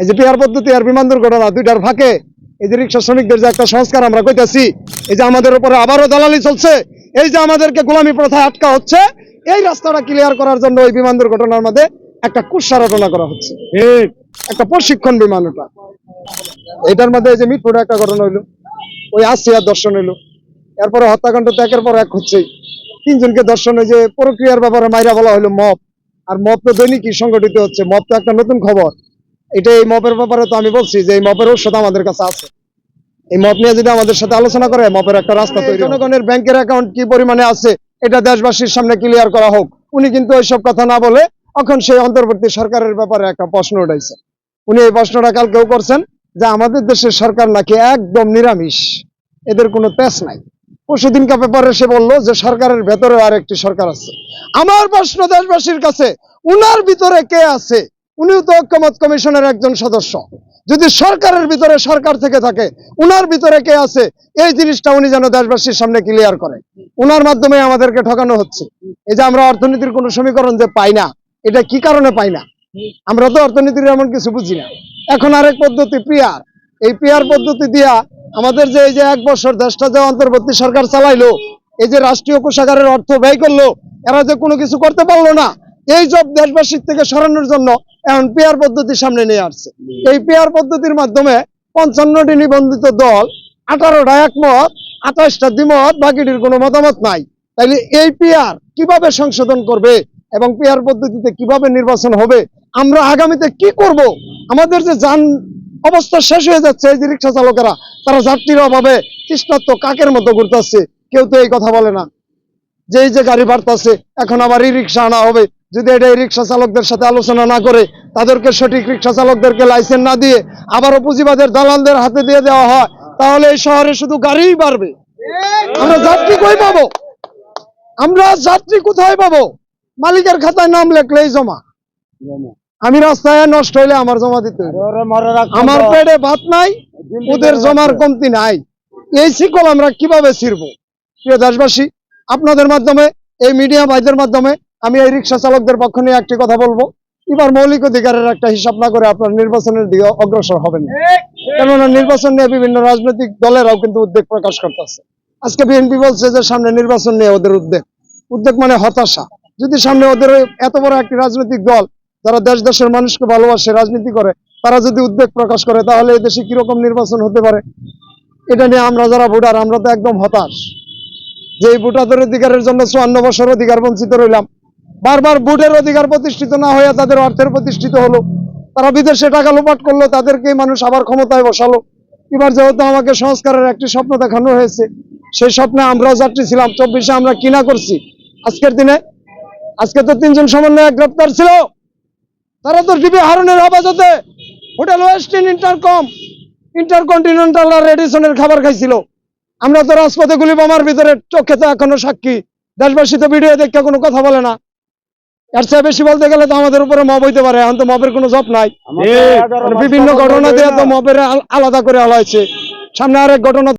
এই যে পিয়ার পদ্ধতি আর বিমান দুর্ঘটনা দুইটার ফাঁকে এই যে রিক্সা শ্রমিকদের যে একটা সংস্কার আমরা কইতাছি এই যে আমাদের উপরে আবারও দালালি চলছে এই যে আমাদেরকে গোলামি প্রথা আটকা হচ্ছে এই রাস্তাটা ক্লিয়ার করার জন্য ওই বিমান দুর্ঘটনার মধ্যে একটা কুৎসা রচনা করা হচ্ছে। একটা প্রশিক্ষণ বিমান ওটা। এটার মধ্যে এই যে মিটফোর্ডে একটা ঘটনা হইল ওই আসিয়ার দর্শন হইল। এরপরে হত্যাকাণ্ড তো একের পর এক হচ্ছেই। তিনজনকে দর্শন ওই যে প্রক্রিয়ার ব্যাপারে মাইরা বলা হলো মপ আর মপ তো দৈনিকই সংগঠিত হচ্ছে। মপ তো একটা নতুন খবর। এটা এই মপের ব্যাপারে তো আমি বলছি যে এই মপের ঔষধ আমাদের কাছে আছে। এই মপ নিয়ে যদি আমাদের সাথে আলোচনা করে মপের একটা রাস্তা তৈরি জনগণের ব্যাংকের অ্যাকাউন্ট কি পরিমাণে আছে, এটা দেশবাসীর সামনে ক্লিয়ার করা হোক। উনি কিন্তু ওইসব কথা না বলে এখন সেই অন্তর্বর্তী সরকারের ব্যাপারে একটা প্রশ্ন উঠাইছে উনি এই প্রশ্নটা কালকেও করছেন যে আমাদের দেশের সরকার নাকি একদম নিরামিষ। এদের কোনো তেজ নাই। পরশুদিনকা পেপারে সে বলল যে সরকারের ভেতরে আর একটি সরকার আছে। আমার প্রশ্ন দেশবাসীর কাছে, উনার ভিতরে কে আছে? উনিও তো ঐক্যমত কমিশনের একজন সদস্য। যদি সরকারের ভিতরে সরকার থেকে থাকে, উনার ভিতরে কে আছে, এই জিনিসটা উনি যেন দেশবাসীর সামনে ক্লিয়ার করে। উনার মাধ্যমে আমাদেরকে ঠকানো হচ্ছে। এই যে আমরা অর্থনীতির কোনো সমীকরণ যে পাই না, এটা কি কারণে পাই না? আমরা তো অর্থনীতির এমন কিছু বুঝি না। এখন আরেক পদ্ধতি পিয়ার এই পিয়ার পদ্ধতি দিয়া আমাদের যে এই যে এক বছর দেশটা যে অন্তর্বর্তী সরকার চালাইলো, এই যে রাষ্ট্রীয় কোষাগারের অর্থ ব্যয় করল, এরা যে কোনো কিছু করতে পারল না। এই সব দেশবাসীর থেকে সরানোর জন্য এখন পেয়ার পদ্ধতি সামনে নিয়ে আসছে। এই পেয়ার পদ্ধতির মাধ্যমে পঞ্চান্নটি নিবন্ধিত দল, আঠারোটা একমত, আঠাশটা দ্বিমত, বাকিটির কোনো মতামত নাই। তাইলে এই পেয়ার কীভাবে সংশোধন করবে এবং পেয়ার পদ্ধতিতে কীভাবে নির্বাচন হবে, আমরা আগামীতে কি করব? আমাদের যে যান অবস্থা শেষ হয়ে যাচ্ছে, এই যে রিক্সা চালকেরা, তারা যাত্রীর অভাবে তৃষ্ণাত্ম কাকের মতো ঘুরতেছে কেউ তো এই কথা বলে না। যে এই যে গাড়ি বাড়তেছে, এখন আবার ই রিক্সা আনা হবে। যদি এটা এই রিক্সা চালকদের সাথে আলোচনা না করে তাদেরকে সঠিক রিক্সা চালকদেরকে লাইসেন্স না দিয়ে আবারও পুঁজিবাদের দালালদের হাতে দিয়ে দেওয়া হয় তাহলে এই শহরে শুধু গাড়িই বাড়বে। আমরা যাত্রী কই পাবো? আমরা যাত্রী কোথায় পাবো? মালিকের খাতায় নাম লেখলেই জমা। আমি রাস্তায় নষ্ট হইলে আমার জমা দিতে হবে। আমার পেটে ভাত নাই ওদের জমার কমতি নাই। এই শিকল আমরা কীভাবে ছিড়ব? প্রিয় দেশবাসী আপনাদের মাধ্যমে এই মিডিয়া ভাইদের মাধ্যমে আমি এই রিক্সা চালকদের পক্ষ নিয়ে একটি কথা বলব। এবার মৌলিক অধিকারের একটা হিসাব না করে আপনার নির্বাচনের দিকে অগ্রসর হবেন। কেননা নির্বাচন নিয়ে বিভিন্ন রাজনৈতিক দলেরাও কিন্তু উদ্বেগ প্রকাশ করতেছে। আজকে বিএনপি বলছে যে সামনে নির্বাচন নিয়ে ওদের উদ্বেগ। উদ্বেগ মানে হতাশা। যদি সামনে ওদের এত বড় একটি রাজনৈতিক দল যারা দেশ দেশের মানুষকে ভালোবাসে, রাজনীতি করে, তারা যদি উদ্বেগ প্রকাশ করে, তাহলে এই দেশে কীরকম নির্বাচন হতে পারে? এটা নিয়ে আমরা যারা ভোটার, আমরা তো একদম হতাশ। যে এই ভোটারদের অধিকারের জন্য চুয়ান্ন বছর অধিকার বঞ্চিত রইলাম বারবার ভোটের অধিকার প্রতিষ্ঠিত না হয়ে তাদের অর্থের প্রতিষ্ঠিত হলো। তারা বিদেশে টাকা লোপাট করল তাদেরকে মানুষ আবার ক্ষমতায় বসালো। এবার যেহেতু আমাকে সংস্কারের একটি স্বপ্ন দেখানো হয়েছে, সেই স্বপ্নে আমরাও যাত্রী ছিলাম, চব্বিশে আমরা কিনা করছি। আজকের দিনে, আজকে তো তিনজন সমন্বয় গ্রেপ্তার ছিল। তারা তো ডিবি হারুনের হেফাজতে হোটেল ওয়েস্টিন ইন্টারকম ইন্টারকন্টিনেন্টাল রেডিসনের খাবার খাইছিল। আমরা তো রাজপথে গুলি বোমার ভিতরে চোখে তো এখনও সাক্ষী। দেশবাসী তো ভিডিও দেখে কোনো কথা বলে না। এর চেয়ে বেশি বলতে গেলে তো আমাদের উপরে মব হইতে পারে এখন তো মবের কোনো জব নাই। মানে বিভিন্ন ঘটনা দিয়ে তো মবের আলাদা করে আলা হয়েছে সামনে আরেক ঘটনা